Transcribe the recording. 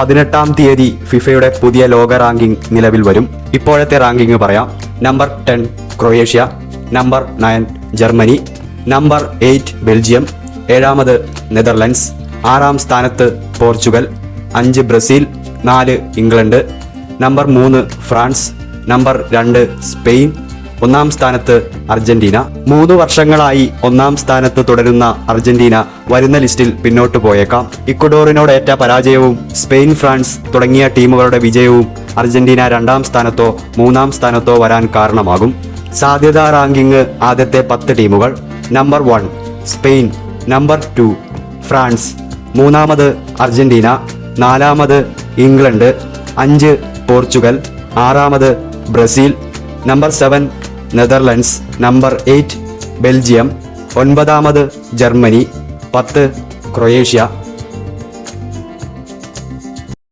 പതിനെട്ടാം തീയതി ഫിഫയുടെ പുതിയ ലോക റാങ്കിംഗ് നിലവിൽ വരും. ഇപ്പോഴത്തെ റാങ്കിംഗ് പറയാം. Number ten Croatia. Number nine Germany. Number eight Belgium. ഏഴാമത് നെതർലൻഡ്സ്. ആറാം സ്ഥാനത്ത് പോർച്ചുഗൽ. അഞ്ച് ബ്രസീൽ. നാല് ഇംഗ്ലണ്ട്. നമ്പർ മൂന്ന് ഫ്രാൻസ്. നമ്പർ രണ്ട് സ്പെയിൻ. ഒന്നാം സ്ഥാനത്ത് അർജന്റീന. മൂന്ന് വർഷങ്ങളായി ഒന്നാം സ്ഥാനത്ത് തുടരുന്ന അർജന്റീന വരുന്ന ലിസ്റ്റിൽ പിന്നോട്ട് പോയേക്കാം. ഇക്വഡോറിനോടേറ്റ പരാജയവും സ്പെയിൻ ഫ്രാൻസ് തുടങ്ങിയ ടീമുകളുടെ വിജയവും അർജന്റീന രണ്ടാം സ്ഥാനത്തോ മൂന്നാം സ്ഥാനത്തോ വരാൻ കാരണമാകും. സാധ്യതാ റാങ്കിങ് ആദ്യത്തെ പത്ത് ടീമുകൾ. Number one Spain. Number two France. മൂന്നാമത് അർജന്റീന. നാലാമത് ഇംഗ്ലണ്ട്. അഞ്ച് പോർച്ചുഗൽ. ആറാമത് Brazil. Number seven Netherlands number eight Belgium ഒൻപതാമത് Germany പത്ത് ക്രൊയേഷ്യ.